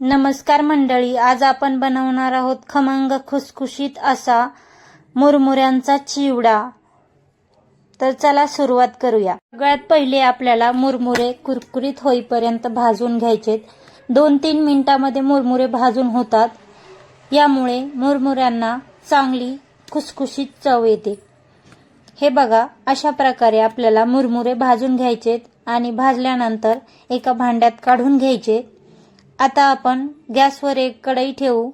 नमस्कार मंडळी आज आपण बनवणार आहोत खमंग खुसखुशीत असा मुरमुऱ्यांचा चिवडा. तर चला सुरुवात करूया. सगळ्यात पहिले आपल्याला मुरमुरे कुरकुरीत होईपर्यंत भाजून घ्यायचेत दोन तीन मिनिटामध्ये मुरमुरे भाजून होतात. यामुळे मुरमुऱ्यांना चांगली खुसखुशीत चव येते. हे बघा अशा प्रकारे आपल्याला मुरमुरे भाजून घ्यायचेत आणि भाजल्यानंतर एका भांड्यात काढून घ्यायचे. आता आपण गॅसवर एक कढई ठेवू.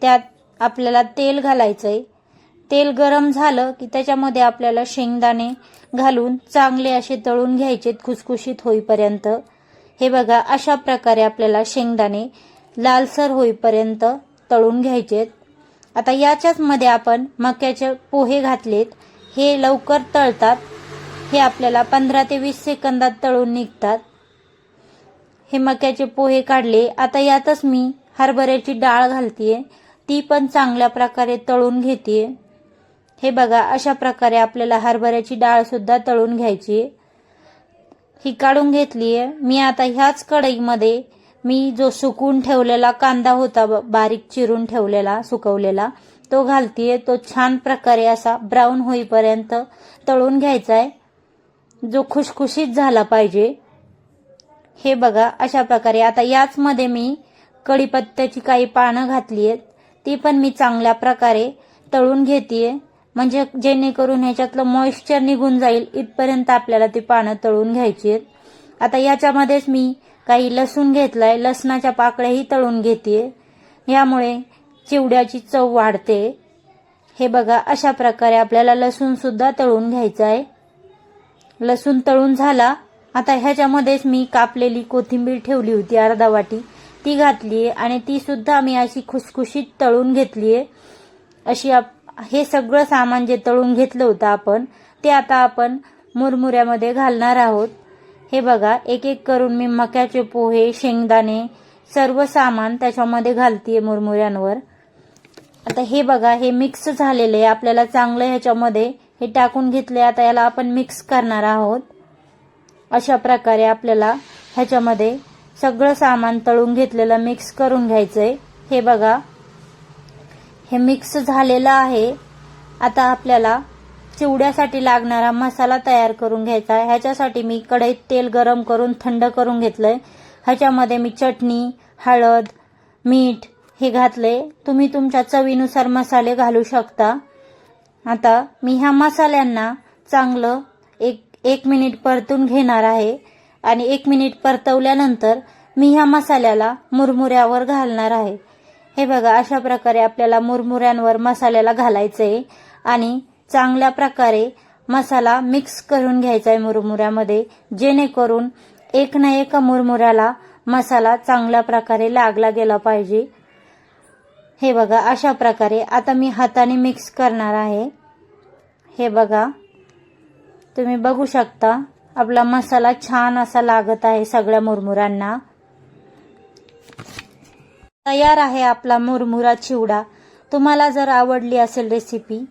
त्यात आपल्याला तेल घालायचंय. तेल गरम झालं की त्याच्यामध्ये आपल्याला शेंगदाणे घालून चांगले असे तळून घ्यायचे खुसखुशीत होईपर्यंत. हे बघा अशा प्रकारे आपल्याला शेंगदाणे लालसर होईपर्यंत तळून घ्यायचेत. आता याच्याच मध्ये आपण मक्याचे पोहे घातलेत. हे लवकर तळतात. हे आपल्याला पंधरा ते वीस सेकंदात तळून निघतात. हे मक्याचे पोहे काढले. आता यातच मी हरभऱ्याची डाळ घालतीये. ती पण चांगल्या प्रकारे तळून घेते हे बघा अशा प्रकारे आपल्याला हरभऱ्याची डाळ सुद्धा तळून घ्यायची. ही काढून घेतलीये. मी आता ह्याच कढईमध्ये मी जो सुकून ठेवलेला कांदा होता ब- बारीक चिरून ठेवलेला सुकवलेला तो घालतीये. तो छान प्रकारे असा ब्राऊन होईपर्यंत तळून घ्यायचा आहे जो खुशखुशीत झाला पाहिजे. हे बघा अशा प्रकारे. आता याच मध्ये मी कढीपत्त्याची काही पानं घातली आहेत. ती पण मी चांगल्या प्रकारे तळून घेते म्हणजे जेणेकरून ह्याच्यातलं मॉइश्चर निघून जाईल इथपर्यंत आपल्याला ती पानं तळून घ्यायची आहेत. आता याच्यामध्येच मी काही लसूण घेतलाय. लसणाच्या पाकळ्याही तळून घेते यामुळे चिवड्याची चव वाढते. हे बघा अशा प्रकारे आपल्याला लसूण सुद्धा तळून घ्यायचं आहे. लसूण तळून झाला आता ह्याच्यामध्येच मी कापलेली कोथिंबीर ठेवली होती अर्धा वाटी. ती घातली आणि ती सुद्धा मी अशी खुसखुशीत तळून घेतली अशी आप- हे सगळं सामान जे तळून घेतलं होतं आपण ते आता आपण मुरमुऱ्यामध्ये घालणार आहोत. हे बघा एक एक करून मी मक्याचे पोहे शेंगदाणे सर्व सामान त्याच्यामध्ये घालतीये मुरमुऱ्यांवर. आता हे बघा हे मिक्स झालेले आहे. आपल्याला चांगलं ह्याच्यामध्ये हे टाकून घेतले आता याला आपण मिक्स करणार आहोत. अशा प्रकारे आपल्याला ह्याच्यामध्ये सगळं सामान तळून घेतलेलं मिक्स करून घ्यायचंय. हे बघा. हे मिक्स झालेलं आहे. आता आपल्याला चिवड्यासाठी लागणारा मसाला तयार करून घ्यायचा आहे. ह्याच्यासाठी मी कढईत तेल गरम करून थंड करून घेतलंय. ह्याच्यामध्ये मी चटणी हळद मीठ हे घातले तुम्ही तुमच्या चवीनुसार मसाले घालू शकता. आता मी ह्या मसाल्यांना चांगलं एक मिनिट परतून घेणार आहे आणि एक मिनिट परतवल्यानंतर मी ह्या मसाल्याला मुरमुऱ्यावर घालणार आहे. हे बघा अशा प्रकारे आपल्याला मुरमुऱ्यांवर मसाल्याला घालायचं आहे आणि चांगल्या प्रकारे मसाला मिक्स करून घ्यायचा आहे मुरमुऱ्यामध्ये जेणेकरून एक ना एक मुरमुऱ्याला मसाला चांगल्या प्रकारे लागला गेला पाहिजे. हे बघा अशा प्रकारे आता मी हाताने मिक्स करणार आहे. हे बघा तुम्ही बघू शकता आपला मसाला छान असा लागत आहे सगळ्या मुरमुरांना. तयार आहे आपला मुरमुरा चिवडा. तुम्हाला जर आवडली असेल रेसिपी